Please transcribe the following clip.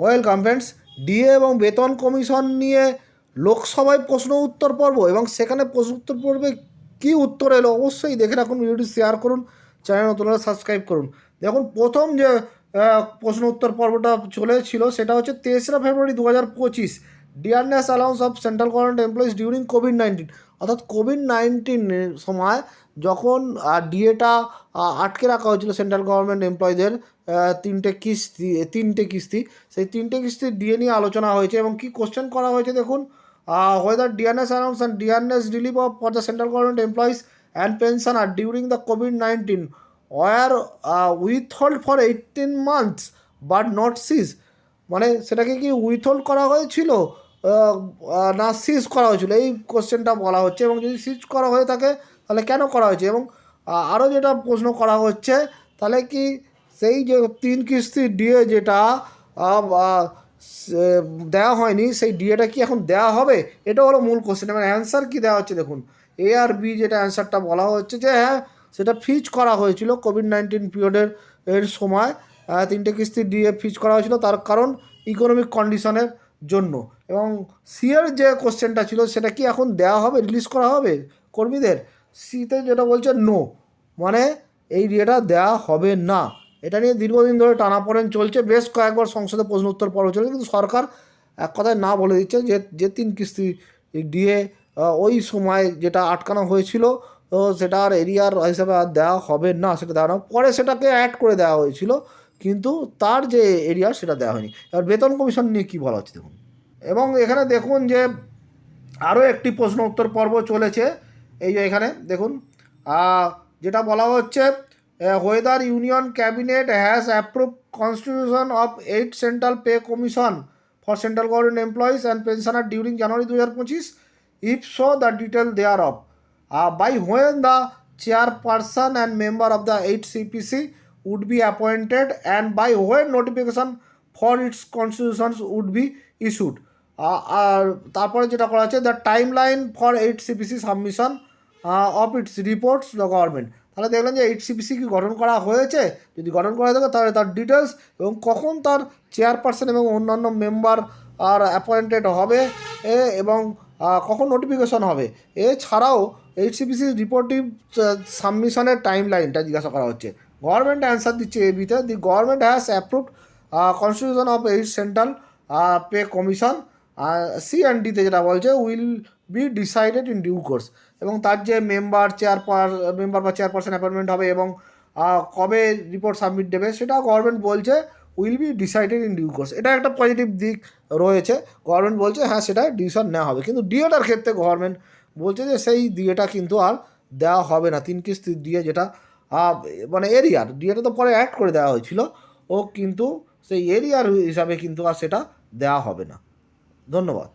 Welcome friends DA এবং বেতন commission নিয়ে লোকসভায় প্রশ্ন উত্তর পর্ব এবং সেখানে প্রশ্ন উত্তর পর্বে কী উত্তর এলো অবশ্যই দেখে রাখুন, ভিডিওটি শেয়ার করুন চ্যানেল নতুন সাবস্ক্রাইব করুন। দেখুন, প্রথম যে প্রশ্ন উত্তর পর্বটা চলেছিল সেটা হচ্ছে তেসরা ফেব্রুয়ারি দু হাজার পঁচিশ dearness allowance of central government employees during covid nineteen অর্থাৎ কোভিড নাইন্টিনের সময় যখন ডিএটা আটকে রাখা হয়েছিল সেন্ট্রাল গভর্নমেন্ট এমপ্লয়ীদের তিনটে কিস্তি তিনটে কিস্তি। সেই তিনটে কিস্তি ডিএ নিয়ে আলোচনা হয়েছে এবং কি কোশ্চেন করা হয়েছে দেখুন? Whether DNS allowance and DNS relief of for the central government employees and pensioner during the covid nineteen were withhold for eighteen months but not cease মানে সেটাকে কি উইথহোল্ড করা হয়েছিল? না সিজ করা হয়েছিল? এই কোশ্চেনটা বলা হচ্ছে এবং যদি সিজ করা হয়ে থাকে তাহলে কেন করা হয়েছে? এবং আরও যেটা প্রশ্ন করা হচ্ছে, তাহলে কি সেই যে তিন কিস্তি ডিএ যেটা দেওয়া হয়নি, সেই ডিএটা কি এখন দেওয়া হবে? এটা হলো মূল কোশ্চেন এবং অ্যান্সার কি দেওয়া হচ্ছে দেখুন। এ আর বি যেটা অ্যান্সারটা বলা হচ্ছে যে হ্যাঁ সেটা ফিজ করা হয়েছিল কোভিড নাইন্টিন পিরিয়ডের এর সময়। তিনটে কিস্তি ডিএ ফিজ করা হয়েছিল, তার কারণ ইকোনমিক কন্ডিশনের জন্য। এবং সিয়ের যে কোশ্চেনটা ছিল, সেটা কি এখন দেওয়া হবে রিলিজ করা হবে কর্মীদের? সিতে যেটা বলছে নো মানে এই ডিএটা দেওয়া হবে না। এটা নিয়ে দীর্ঘদিন ধরে টানাপোড়েন চলছে। বেশ কয়েকবার সংসদে প্রশ্ন উত্তর পর্ব চলছে, কিন্তু সরকার এক কথায় না বলে দিচ্ছে যে যে তিন কিস্তি দিয়ে ওই সময় যেটা আটকানো হয়েছিল তো সেটা আর এরিয়ার হিসাবে আর দেওয়া হবে না, সেটা দেওয়া পরে সেটাকে অ্যাড করে দেওয়া হয়েছিল, কিন্তু তার যে এরিয়া সেটা দেওয়া হয়নি। এবার বেতন কমিশন নিয়ে কী বলা হচ্ছে দেখুন? এবং এখানে দেখুন যে, আরও একটি প্রশ্ন উত্তর পর্ব চলেছে, এই যে এখানে দেখুন যেটা বলা হচ্ছে whether union cabinet has approve constitution of eight central pay commission for central government employees and pensioner during January দু হাজার পঁচিশ if so the detail thereof by when the chairperson and member of the eight CPC be appointed and by when notification for its constitutions would be issued? আ- আর তারপরে যেটা করা হচ্ছে the timeline for eight CPC submission of its reports the government তাহলে দেখলেন যে eight CPC কি গঠন করা হয়েছে? যদি গঠন করা থাকে তাহলে তার ডিটেলস এবং কখন তার চেয়ারপারসন এবং অন্যান্য মেম্বার আর অ্যাপয়েন্টেড হবে, এ এবং কখন নোটিফিকেশন হবে। এছাড়াও এইচসিপিসি রিপোর্টিভ সাবমিশনের টাইম লাইনটা জিজ্ঞাসা করা হচ্ছে। গভর্নমেন্ট অ্যান্সার দিচ্ছে এ বিতে the government has approved constitution of eight central pay commission C and ডিতে যেটা বলছে will be decided in due course এবং তার যে মেম্বার চেয়ার মেম্বার বা চেয়ারপারসন অ্যাপয়েন্টমেন্ট হবে এবং কবে রিপোর্ট সাবমিট দেবে, সেটা গভর্নমেন্ট বলছে will be decided in due course এটা একটা পজিটিভ দিক রয়েছে। গভর্নমেন্ট বলছে হ্যাঁ সেটা ডিসিশন নেওয়া হবে। কিন্তু ডিএটার ক্ষেত্রে গভর্নমেন্ট বলছে যে, সেই ডিএটা কিন্তু আর দেওয়া হবে না। তিন কিস্তি দিয়ে যেটা মানে এরিয়ার ডিএটা তো পরে অ্যাড করে দেওয়া হয়েছিল। ও কিন্তু সেই এরিয়ার হিসাবে কিন্তু আর সেটা দেওয়া হবে না। ধন্যবাদ।